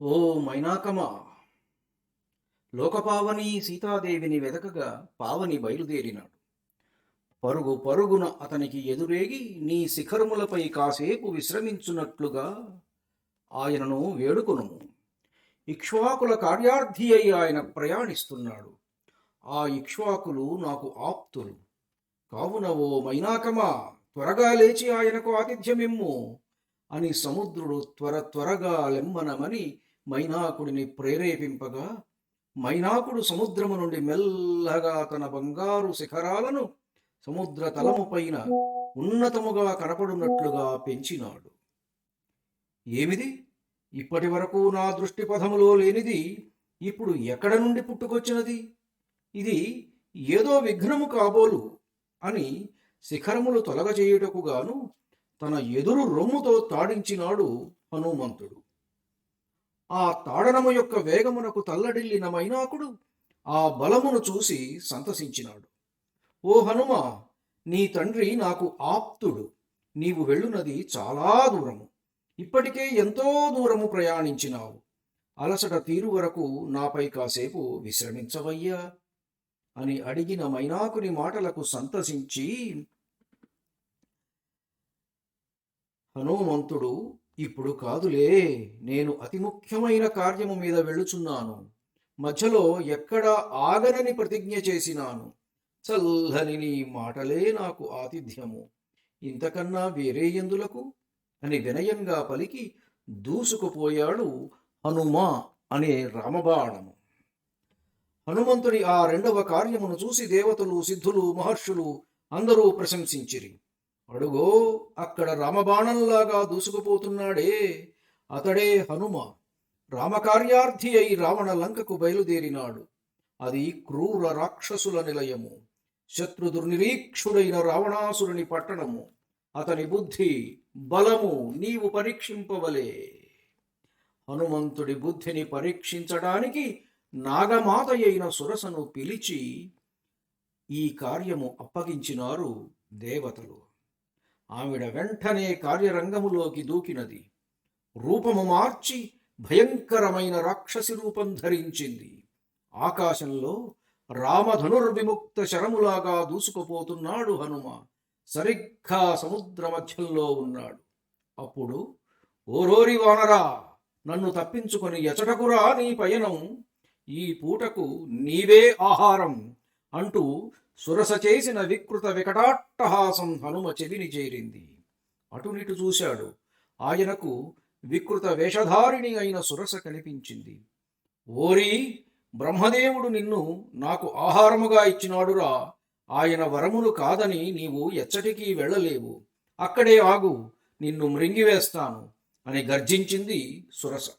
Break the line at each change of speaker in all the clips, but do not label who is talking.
ఓ మైనాకమా లోకపావని సీతాదేవిని వెదకగా పావని బయలుదేరినాడు. పరుగు పరుగున అతనికి ఎదురేగి నీ శిఖరములపై కాసేపు విశ్రమించున్నట్లుగా ఆయనను వేడుకును ఇక్ష్వాకుల కార్యార్థి అయి ఆయన ప్రయాణిస్తున్నాడు. ఆ ఇక్ష్వాకులు నాకు ఆప్తులు. కావున ఓ మైనాకమా త్వరగా లేచి ఆయనకు ఆతిథ్యమిమ్ము అని సముద్రుడు త్వర త్వరగా లెమ్మనమని మైనాకుడిని ప్రేరేపింపగా మైనాకుడు సముద్రము నుండి మెల్లగా తన బంగారు శిఖరాలను సముద్ర తలము పైన ఉన్నతముగా కనపడునట్లుగా పెంచినాడు. ఏమిది? ఇప్పటి వరకు నా దృష్టి పథములో లేనిది ఇప్పుడు ఎక్కడ నుండి పుట్టుకొచ్చినది? ఇది ఏదో విఘ్నము కాబోలు అని శిఖరములు తొలగచేయుటకు గాను తన ఎదురు రొమ్ముతో తాడించినాడు హనుమంతుడు. ఆ తాడనము యొక్క వేగమునకు తల్లడిల్లిన మైనాకుడు ఆ బలమును చూసి సంతసించినాడు. ఓ హనుమ నీ తండ్రి నాకు ఆప్తుడు. నీవు వెళ్ళున్నది చాలా దూరము. ఇప్పటికే ఎంతో దూరము ప్రయాణించినావు. అలసట తీరు వరకు నాపై కాసేపు విశ్రమించవయ్యా అని అడిగిన మైనాకుని మాటలకు సంతసించి హనుమంతుడు ఇప్పుడు కాదులే నేను అతి ముఖ్యమైన కార్యము మీద వెళ్ళుచున్నాను. మధ్యలో ఎక్కడ ఆగనని ప్రతిజ్ఞ చేసినాను. చల్లని నీ మాటలే నాకు ఆతిథ్యము. ఇంతకన్నా వేరే ఎందులకు? అని వినయంగా పలికి దూసుకుపోయాడు హనుమా అనే రామబాణము. హనుమంతుడి ఆ రెండవ కార్యమును చూసి దేవతలు సిద్ధులు మహర్షులు అందరూ ప్రశంసించిరి. అడుగో అక్కడ రామబాణంలాగా దూసుకుపోతున్నాడే అతడే హనుమ. రామకార్యార్థి అయి రావణ లంకకు బయలుదేరినాడు. అది క్రూర రాక్షసుల నిలయము శత్రు దుర్నిరీక్షుడైన రావణాసురుని పట్టణము. అతని బుద్ధి బలము నీవు పరీక్షింపవలే. హనుమంతుడి బుద్ధిని పరీక్షించడానికి నాగమాతయైన సురసను పిలిచి ఈ కార్యము అప్పగించినారు దేవతలు. ఆవిడ వెంటనే కార్యరంగములోకి దూకినది. రూపము మార్చి భయంకరమైన రాక్షసి రూపం ధరించింది. ఆకాశంలో రామధనుర్విముక్త శరములాగా దూసుకుపోతున్నాడు హనుమ. సరిగ్గా సముద్ర మధ్యంలో ఉన్నాడు. అప్పుడు ఓరోరి వానరా నన్ను తప్పించుకొని ఎచటకురా నీ పయనం. ఈ పూటకు నీవే ఆహారం. అంటూ సురస చేసిన వికృత వికటాట్టహాసం హనుమ చెవిని చేరింది. అటునిటు చూశాడు. ఆయనకు వికృత వేషధారిణి అయిన సురస కనిపించింది. ఓరి బ్రహ్మదేవుడు నిన్ను నాకు ఆహారముగా ఇచ్చినాడురా. ఆయన వరములు కాదని నీవు ఎచ్చటికీ వెళ్ళలేవు. అక్కడే ఆగు నిన్ను మృంగివేస్తాను అని గర్జించింది సురస.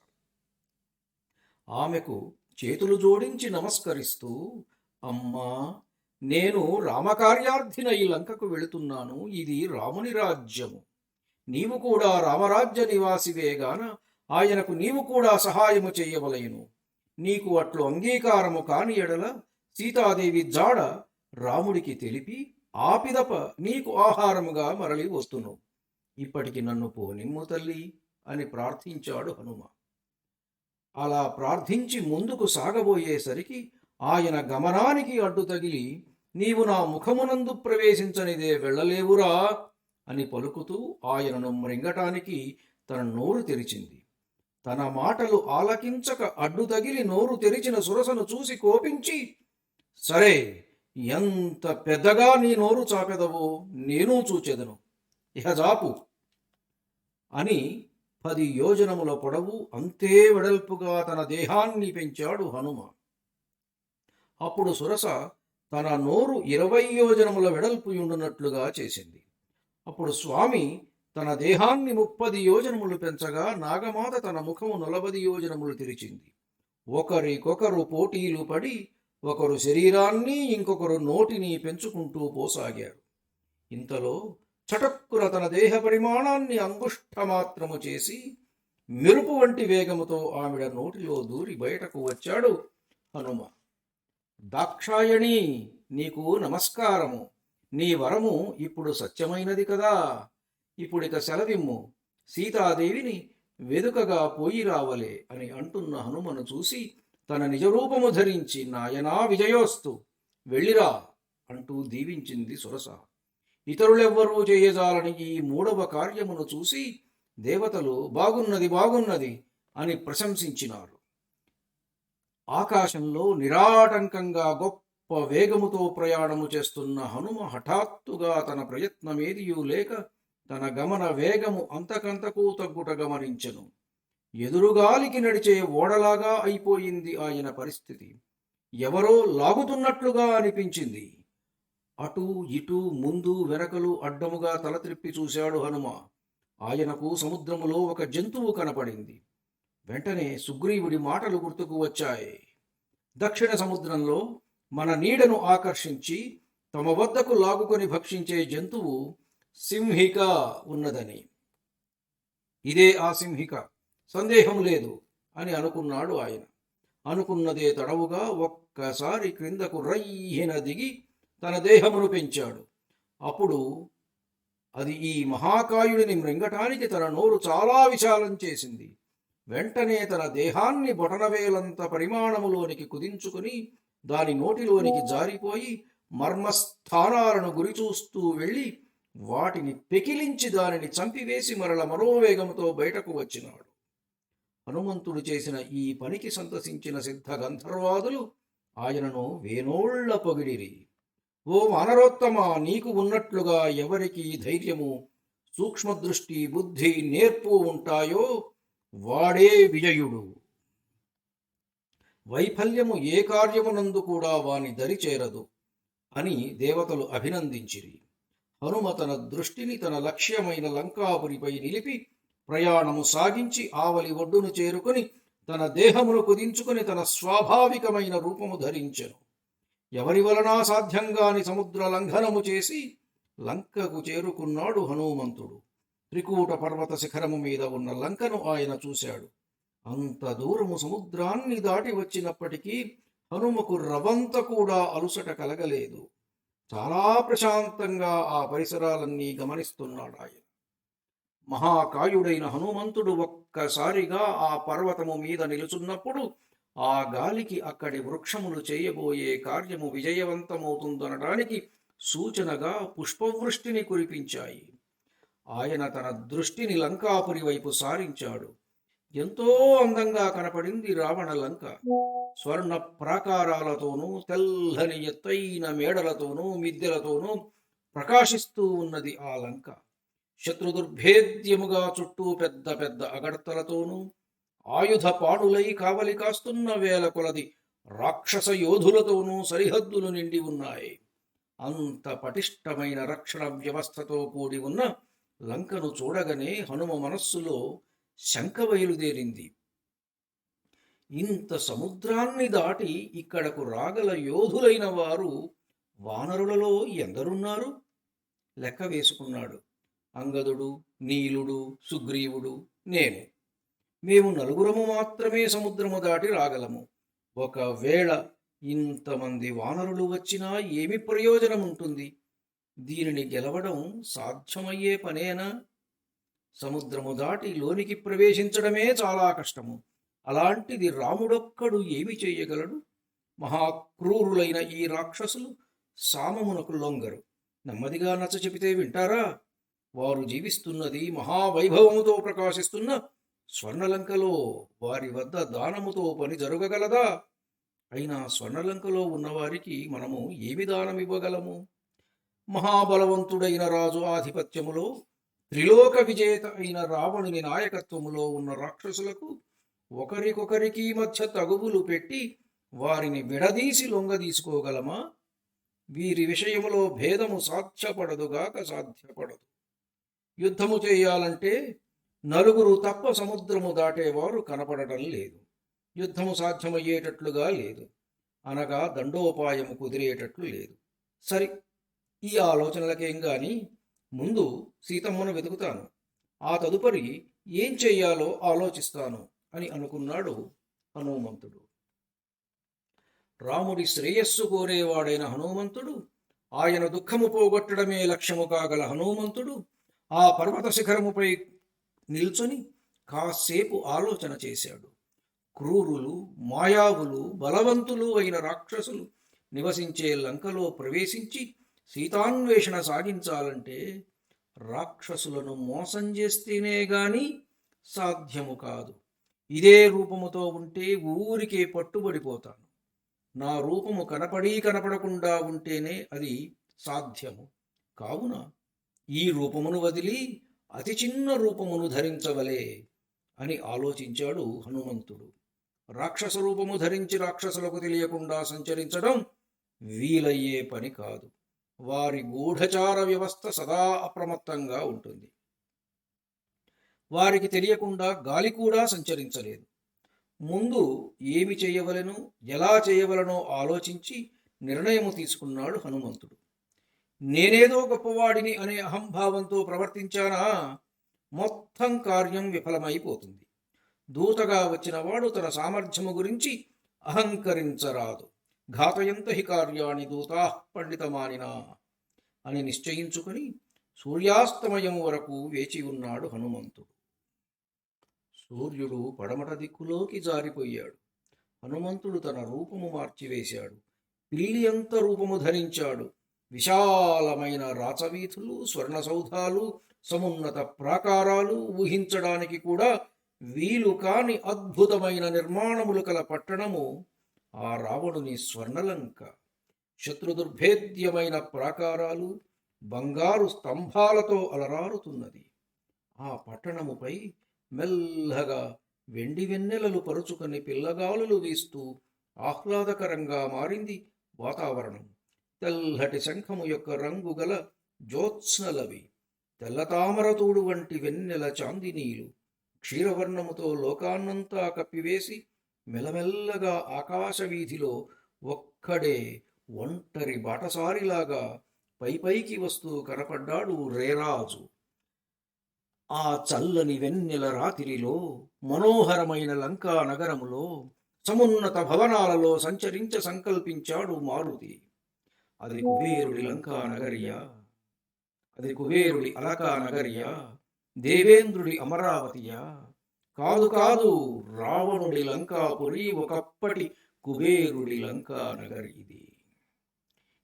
ఆమెకు చేతులు జోడించి నమస్కరిస్తూ అమ్మా నేను రామకార్యార్థిన ఈ లంకకు వెళుతున్నాను. ఇది రాముని రాజ్యము. నీవు కూడా రామరాజ్య నివాసివేగాన ఆయనకు నీవు కూడా సహాయము చేయవలయను నీకు అట్లు అంగీకారము కాని ఎడల సీతాదేవి జాడ రాముడికి తెలిపి ఆపిదప నీకు ఆహారముగా మరలి వస్తును. ఇప్పటికి నన్ను పోనిమ్ము తల్లి అని ప్రార్థించాడు హనుమ. అలా ప్రార్థించి ముందుకు సాగబోయేసరికి ఆయన గమనానికి అడ్డు తగిలి నీవు నా ముఖమునందు ప్రవేశించనిదే వెళ్ళలేవురా అని పలుకుతూ ఆయనను మృంగటానికి తన నోరు తెరిచింది. తన మాటలు ఆలకించక అడ్డు తగిలి నోరు తెరిచిన సురసను చూసి కోపించి సరే ఎంత పెద్దగా నీ నోరు చాపెదవో నేను చూచెదను. ఇహ జాపు అని పది యోజనముల పొడవు అంతే వెడల్పుగా తన దేహాన్ని పెంచాడు హనుమ అప్పుడు సురస తన నోరు ఇరవై యోజనముల వెడల్పు ఉండునట్లుగా చేసింది. అప్పుడు స్వామి తన దేహాన్ని ముప్పది యోజనములు పెంచగా నాగమాత తన ముఖము నలభది యోజనములు తెరిచింది. ఒకరికొకరు పోటీలు పడి ఒకరు శరీరాన్ని ఇంకొకరు నోటిని పెంచుకుంటూ పోసాగారు. ఇంతలో చటక్కున తన దేహ పరిమాణాన్ని అంగుష్ఠమాత్రము చేసి మెరుపు వంటి వేగముతో ఆవిడ నోటిలో దూరి బయటకు వచ్చాడు హనుమ దాక్షాయణి నీకు నమస్కారము. నీ వరము ఇప్పుడు సత్యమైనది కదా. ఇప్పుడిక సెలవిమ్ము. సీతాదేవిని వెదుకగా పోయి రావలే అని అంటున్న హనుమను చూసి తన నిజరూపము ధరించి నాయనా విజయోస్తు వెళ్ళిరా అంటూ దీవించింది సురస. ఇతరులెవ్వరూ చేయజాలని ఈ మూడవ కార్యమును చూసి దేవతలు బాగున్నది బాగున్నది అని ప్రశంసించినారు. ఆకాశంలో నిరాటంకంగా గొప్ప వేగముతో ప్రయాణము చేస్తున్న హనుమ హఠాత్తుగా తన ప్రయత్నమేదియూ లేక తన గమన వేగము అంతకంతకు తగ్గుట గమనించను. ఎదురుగాలికి నడిచే ఓడలాగా అయిపోయింది ఆయన పరిస్థితి. ఎవరో లాగుతున్నట్లుగా అనిపించింది. అటు ఇటు ముందు వెనకలు అడ్డముగా తల త్రిప్పి చూశాడు హనుమ. ఆయనకు సముద్రములో ఒక జంతువు కనపడింది. వెంటనే సుగ్రీవుడి మాటలు గుర్తుకు వచ్చాయి. దక్షిణ సముద్రంలో మన నీడను ఆకర్షించి తమ వద్దకు లాగుకొని భక్షించే జంతువు సింహిక ఉన్నదని. ఇదే ఆ సింహిక. సందేహం లేదు అని అనుకున్నాడు ఆయన. అనుకున్నదే తడవుగా ఒక్కసారి క్రిందకు రయ్యిన దిగి తన దేహమును పెంచాడు. అప్పుడు అది ఈ మహాకాయుడిని మృంగటానికి తన నోరు చాలా విశాలం చేసింది. వెంటనే తన దేహాన్ని బొటనవేలంత పరిమాణములోనికి కుదించుకుని దాని నోటిలోనికి జారిపోయి మర్మస్థానాలను గురిచూస్తూ వెళ్ళి వాటిని పెకిలించి దానిని చంపివేసి మరల మనోవేగంతో బయటకు వచ్చినాడు. హనుమంతుడు చేసిన ఈ పనికి సంతసించిన సిద్ధ గంధర్వాదులు ఆయనను వేనోళ్ళ పొగిడిరి. ఓ వానరోత్తమ నీకు ఉన్నట్లుగా ఎవరికి ధైర్యము? సూక్ష్మదృష్టి బుద్ధి నేర్పు ఉంటాయో? వాడే విజయుడు. వైఫల్యము ఏ కార్యమునందు కూడా వాని దరి చేరదు అని దేవతలు అభినందించిరి. హనుమ తన దృష్టిని తన లక్ష్యమైన లంకాపురిపై నిలిపి ప్రయాణము సాగించి ఆవలి ఒడ్డును చేరుకొని తన దేహమును కుదించుకొని తన స్వాభావికమైన రూపము ధరించెను. ఎవరి వలన సాధ్యంగాని సముద్ర లంఘనము చేసి లంకకు చేరుకున్నాడు హనుమంతుడు. త్రికూట పర్వత శిఖరము మీద ఉన్న లంకను ఆయన చూశాడు. అంత దూరము సముద్రాన్ని దాటి వచ్చినప్పటికీ హనుమకు రవంత కూడా అలుసట కలగలేదు. చాలా ప్రశాంతంగా ఆ పరిసరాలన్నీ గమనిస్తున్నాడు ఆయన. మహాకాయుడైన హనుమంతుడు ఒక్కసారిగా ఆ పర్వతము మీద నిలుచున్నప్పుడు ఆ గాలికి అక్కడి వృక్షములు చేయబోయే కార్యము విజయవంతమవుతుందనడానికి సూచనగా పుష్పవృష్టిని కురిపించాయి. ఆయన తన దృష్టిని లంకాపురి వైపు సారించాడు. ఎంతో అందంగా కనపడింది రావణ లంక. స్వర్ణ ప్రాకారాలతోనూ తెల్లని ఎత్తైన మేడలతోనూ మిద్దెలతోనూ ప్రకాశిస్తూ ఉన్నది ఆ లంక. శత్రుదుర్భేద్యముగా చుట్టూ పెద్ద పెద్ద అగడతలతోనూ ఆయుధ పాడులై కావలి కాస్తున్న వేల కొలది రాక్షస యోధులతోనూ సరిహద్దులు నిండి ఉన్నాయి. అంత పటిష్టమైన రక్షణ వ్యవస్థతో కూడి ఉన్న లంకను చూడగానే హనుమ మనస్సులో శంక బయలుదేరింది. ఇంత సముద్రాన్ని దాటి ఇక్కడకు రాగల యోధులైన వారు వానరులలో ఎందరున్నారు? లెక్క వేసుకున్నాడు. అంగదుడు నీలుడు సుగ్రీవుడు నేను. మేము నలుగురము మాత్రమే సముద్రము దాటి రాగలము. ఒకవేళ ఇంతమంది వానరులు వచ్చినా ఏమి ప్రయోజనం ఉంటుంది దీనిని గెలవడం సాధ్యమయ్యే పనేనా? సముద్రము దాటి లోనికి ప్రవేశించడమే చాలా కష్టము. అలాంటిది రాముడొక్కడు ఏమి చేయగలడు? మహాక్రూరులైన ఈ రాక్షసులు సామమునకు లొంగరు. నెమ్మదిగా నచ్చ చెబితే వింటారా? వారు జీవిస్తున్నది మహావైభవముతో ప్రకాశిస్తున్న స్వర్ణలంకలో. వారి వద్ద దానముతో పని జరగగలదా? అయినా స్వర్ణలంకలో ఉన్నవారికి మనము ఏమి దానం ఇవ్వగలము మహాబలవంతుడైన రాజు ఆధిపత్యములో త్రిలోక విజేత అయిన రావణుని నాయకత్వములో ఉన్న రాక్షసులకు ఒకరికొకరికి మధ్య తగువులు పెట్టి వారిని విడదీసి లొంగదీసుకోగలమా వీరి విషయములో భేదము సాధ్యపడదుగాక సాధ్యపడదు. యుద్ధము చేయాలంటే నలుగురు తప్ప సముద్రము దాటేవారు కనపడటం లేదు. యుద్ధము సాధ్యమయ్యేటట్లుగా లేదు. అనగా దండోపాయము కుదిరేటట్లు లేదు. సరి ఈ ఆలోచనలకేం గాని ముందు సీతమ్మను వెతుకుతాను. ఆ తదుపరి ఏం చెయ్యాలో ఆలోచిస్తాను అని అనుకున్నాడు హనుమంతుడు. రాముడి శ్రేయస్సు కోరేవాడైన హనుమంతుడు ఆయన దుఃఖము పోగొట్టడమే లక్ష్యము కాగల హనుమంతుడు ఆ పర్వత శిఖరముపై నిల్చుని కాసేపు ఆలోచన చేశాడు. క్రూరులు మాయావులు బలవంతులు అయిన రాక్షసులు నివసించే లంకలో ప్రవేశించి సీతాన్వేషణ సాగించాలంటే రాక్షసులను మోసం చేస్తేనే గాని సాధ్యము కాదు. ఇదే రూపముతో ఉంటే ఊరికే పట్టుబడిపోతాను. నా రూపము కనపడి కనపడకుండా ఉంటేనే అది సాధ్యము. కావున ఈ రూపమును వదిలి అతి చిన్న రూపమును ధరించవలే అని ఆలోచించాడు హనుమంతుడు. రాక్షస రూపము ధరించి రాక్షసులకు తెలియకుండా సంచరించడం వీలయ్యే పని కాదు. వారి గూఢచార వ్యవస్థ సదా అప్రమత్తంగా ఉంటుంది. వారికి తెలియకుండా గాలి కూడా సంచరించలేదు. ముందు ఏమి చేయవలను ఎలా చేయవలనో ఆలోచించి నిర్ణయము తీసుకున్నాడు హనుమంతుడు. నేనేదో గొప్పవాడిని అనే అహంభావంతో ప్రవర్తించానా? మొత్తం కార్యం విఫలమైపోతుంది. దూతగా వచ్చినవాడు తన సామర్థ్యము గురించి అహంకరించరాదు. ఘాతయంత హి కార్యాణి దూతా పండితమానినా అని నిశ్చయించుకుని సూర్యాస్తమయం వరకు వేచి ఉన్నాడు హనుమంతుడు. సూర్యుడు పడమట దిక్కులోకి జారిపోయాడు. హనుమంతుడు తన రూపము మార్చివేశాడు. పిల్లి అంత రూపము ధరించాడు. విశాలమైన రాచవీధులు స్వర్ణ సౌధాలు సమున్నత ప్రాకారాలు ఊహించడానికి కూడా వీలు కాని అద్భుతమైన నిర్మాణములు కల పట్టణము ఆ రావణుని స్వర్ణలంక శత్రుదుర్భేద్యమైన ప్రాకారాలు బంగారు స్తంభాలతో అలరారుతున్నది. ఆ పట్టణముపై మెల్లగా వెండి వెన్నెలలు పరుచుకొని పిల్లగాలులు వీస్తూ ఆహ్లాదకరంగా మారింది వాతావరణం. తెల్లటి శంఖము యొక్క రంగు గల జ్యోత్స్నలవి తెల్లతామరతూడు వంటి వెన్నెల చాందినీలు క్షీరవర్ణముతో లోకాన్నంతా కప్పివేసి మెల్లమెల్లగా ఆకాశ వీధిలో ఒక్కడే ఒంటరి బాటసారిలాగా పైపైకి వస్తూ కనపడ్డాడు రేరాజు. ఆ చల్లని వెన్నెల రాత్రిలో మనోహరమైన లంకా నగరములో సమున్నత భవనాలలో సంచరించ సంకల్పించాడు మారుతి. అది కుబేరుడి లంకా నగరియా? అది కుబేరుడి అలకా నగరియా? దేవేంద్రుడి అమరావతియా? కాదు కాదు. రావణుడి లంకాపురి ఒకప్పటి కుబేరుడి లంకా నగరి ఇది.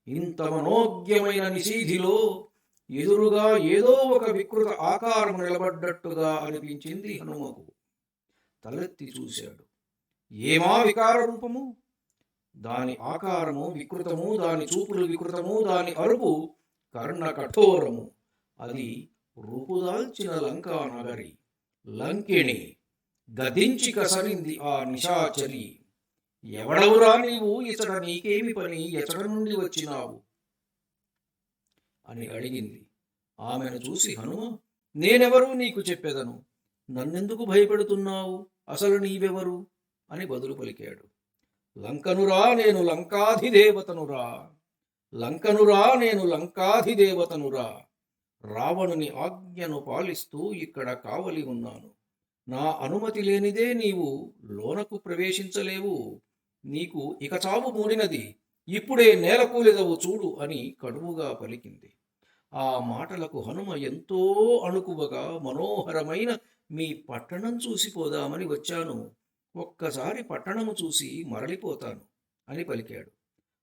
ఇంత మనోజ్ఞమైన నిశీధిలో ఎదురుగా ఏదో ఒక వికృత ఆకారం నిలబడ్డట్టుగా అనిపించింది హనుమకు. తలెత్తి చూశాడు. ఏమా వికార రూపము దాని ఆకారము వికృతము దాని చూపులు వికృతము దాని అరుపు కర్ణ కఠోరము. అది రూపుదాల్చిన లంకా నగరి. లంకిణి. గదించి కసరింది ఆ నిశాచరి. ఎవడవురా నీవు? ఇతడ నీకేమి పని? ఎతడ నుండి వచ్చినావు? అని అడిగింది. ఆమెను చూసి హనుమ నేనెవరు నీకు చెప్పెదను? నన్నెందుకు భయపెడుతున్నావు? అసలు నీవెవరు? అని బదులు పలికాడు. లంకనురా నేను లంకాధిదేవతనురా. లంకనురా నేను లంకాధిదేవతనురా. రావణుని ఆజ్ఞను పాలిస్తూ ఇక్కడ కావలి ఉన్నాను. నా అనుమతి లేనిదే నీవు లోనకు ప్రవేశించలేవు. నీకు ఇక చావు మూడినది. ఇప్పుడే నేలకూలెదవు చూడు అని కడువుగా పలికింది. ఆ మాటలకు హనుమ ఎంతో అణుకువగా మనోహరమైన మీ పట్టణం చూసిపోదామని వచ్చాను. ఒక్కసారి పట్టణము చూసి మరలిపోతాను అని పలికాడు.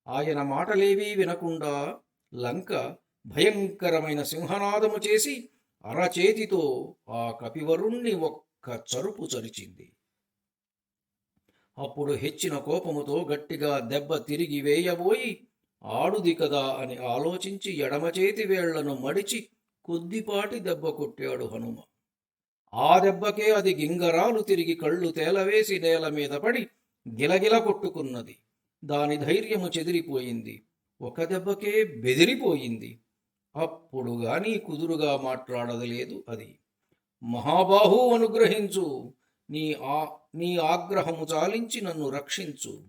ఆయన మాటలేవీ వినకుండా లంక భయంకరమైన సింహనాదము చేసి అరచేతితో ఆ కపివరుణ్ణి ఒక్క చరుపు చరిచింది. అప్పుడు హెచ్చిన కోపముతో గట్టిగా దెబ్బ తిరిగి వేయబోయి ఆడుది కదా అని ఆలోచించి ఎడమ చేతి వేళ్ళను మడిచి కొద్దిపాటి దెబ్బ కొట్టాడు హనుమ. ఆ దెబ్బకే అది గింగరాలు తిరిగి కళ్ళు తేలవేసి నేల మీద పడి గిలగిల కొట్టుకున్నది. దాని ధైర్యము చెదిరిపోయింది. ఒక దెబ్బకే బెదిరిపోయింది. అప్పుడు గాని కుదురుగా మాట్లాడదలేదు అది. మహాబాహు అనుగ్రహించు. నీ ఆ నీ ఆగ్రహము చాలించి నన్ను రక్షించు.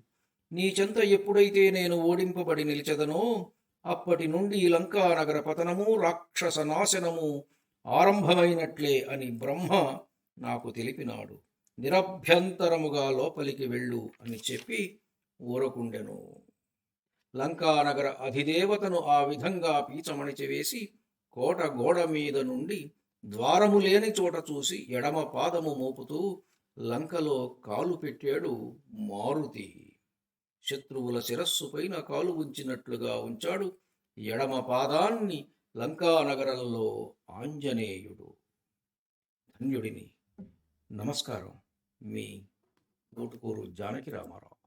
నీ చెంత ఎప్పుడైతే నేను ఓడింపబడి నిలిచెదనో అప్పటి నుండి లంకానగర లంకా నగర పతనము రాక్షస నాశనము ఆరంభమైనట్లే అని బ్రహ్మ నాకు తెలిపినాడు. నిరభ్యంతరముగా లోపలికి వెళ్ళు అని చెప్పి ఊరకుండెను. లంకానగర అధిదేవతను ఆ విధంగా పీచమణిచి వేసి కోట గోడ మీద నుండి ద్వారము లేని చోట చూసి ఎడమ పాదము మోపుతూ లంకలో కాలు పెట్టాడు మారుతి. శత్రువుల శిరస్సు పైన కాలు ఉంచినట్లుగా ఉంచాడు. ఎడమ పాదాన్ని లంకానగరంలో ఆంజనేయుడు. ధన్యుడిని. నమస్కారం. మీ గోటుకూరు జానకి రామారావు.